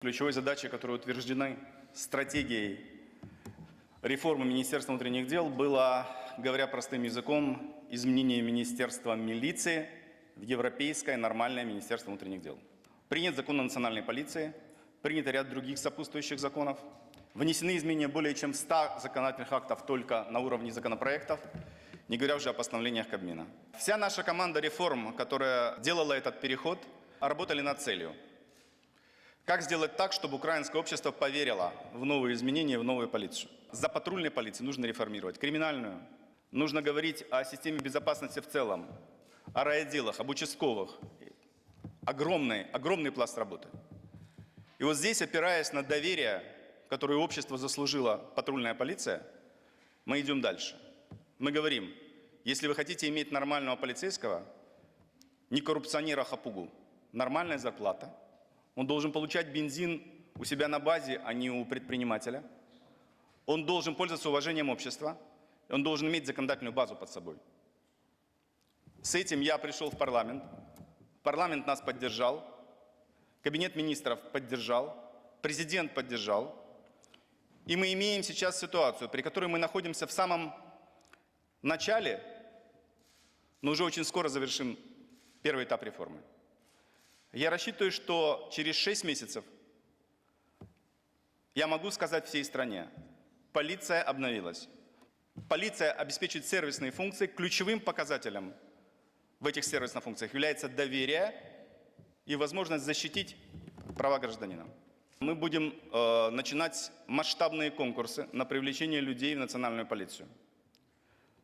Ключевой задачей, которая утверждены стратегией реформы Министерства внутренних дел, было, говоря простым языком, изменение Министерства милиции в европейское нормальное Министерство внутренних дел. Принят закон о национальной полиции, принят ряд других сопутствующих законов, внесены изменения более чем 100 законодательных актов только на уровне законопроектов, не говоря уже о постановлениях Кабмина. Вся наша команда реформ, которая делала этот переход, работали над целью – как сделать так, чтобы украинское общество поверило в новые изменения, в новую полицию? За патрульной полицией нужно реформировать. Криминальную. Нужно говорить о системе безопасности в целом, о райотделах, об участковых. Огромный, огромный пласт работы. И вот здесь, опираясь на доверие, которое общество заслужило патрульная полиция, мы идем дальше. Мы говорим, если вы хотите иметь нормального полицейского, не коррупционера, а хапугу, нормальная зарплата – он должен получать бензин у себя на базе, а не у предпринимателя. Он должен пользоваться уважением общества. Он должен иметь законодательную базу под собой. С этим я пришел в парламент. Парламент нас поддержал. Кабинет министров поддержал. Президент поддержал. И мы имеем сейчас ситуацию, при которой мы находимся в самом начале, но уже очень скоро завершим первый этап реформы. Я рассчитываю, что через 6 месяцев я могу сказать всей стране, полиция обновилась. Полиция обеспечивает сервисные функции. Ключевым показателем в этих сервисных функциях является доверие и возможность защитить права гражданина. Мы будем э, начинать масштабные конкурсы на привлечение людей в национальную полицию.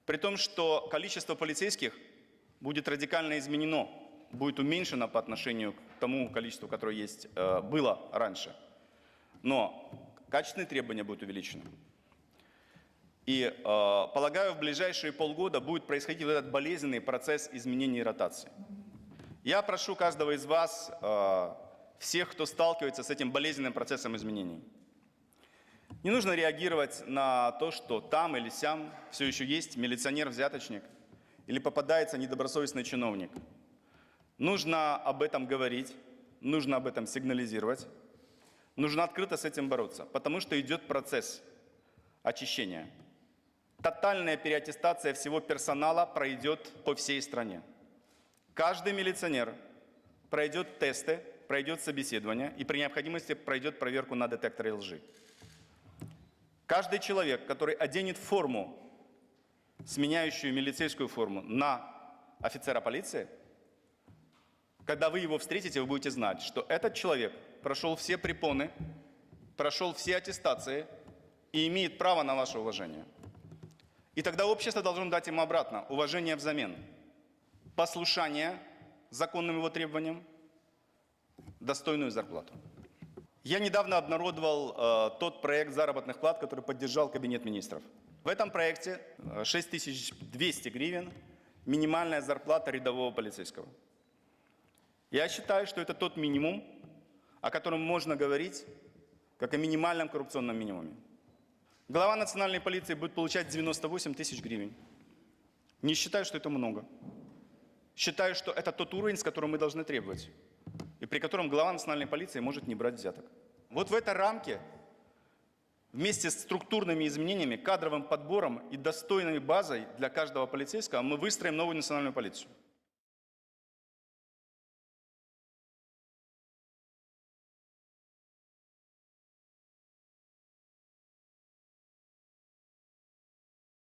При том, что количество полицейских будет радикально изменено будет уменьшена по отношению к тому количеству, которое есть, э, было раньше. Но качественные требования будут увеличены. И, э, полагаю, в ближайшие полгода будет происходить вот этот болезненный процесс изменения и ротации. Я прошу каждого из вас, э, всех, кто сталкивается с этим болезненным процессом изменений, не нужно реагировать на то, что там или сям все еще есть милиционер-взяточник или попадается недобросовестный чиновник – Нужно об этом говорить, нужно об этом сигнализировать, нужно открыто с этим бороться, потому что идет процесс очищения. Тотальная переаттестация всего персонала пройдет по всей стране. Каждый милиционер пройдет тесты, пройдет собеседование и при необходимости пройдет проверку на детекторе лжи. Каждый человек, который оденет форму, сменяющую милицейскую форму, на офицера полиции – когда вы его встретите, вы будете знать, что этот человек прошел все препоны, прошел все аттестации и имеет право на ваше уважение. И тогда общество должно дать ему обратно уважение взамен. Послушание законным его требованиям, достойную зарплату. Я недавно обнародовал э, тот проект заработных плат, который поддержал Кабинет министров. В этом проекте 6200 э, гривен минимальная зарплата рядового полицейского. Я считаю, что это тот минимум, о котором можно говорить, как о минимальном коррупционном минимуме. Глава национальной полиции будет получать 98 тысяч гривен. Не считаю, что это много. Считаю, что это тот уровень, с которым мы должны требовать. И при котором глава национальной полиции может не брать взяток. Вот в этой рамке, вместе с структурными изменениями, кадровым подбором и достойной базой для каждого полицейского, мы выстроим новую национальную полицию.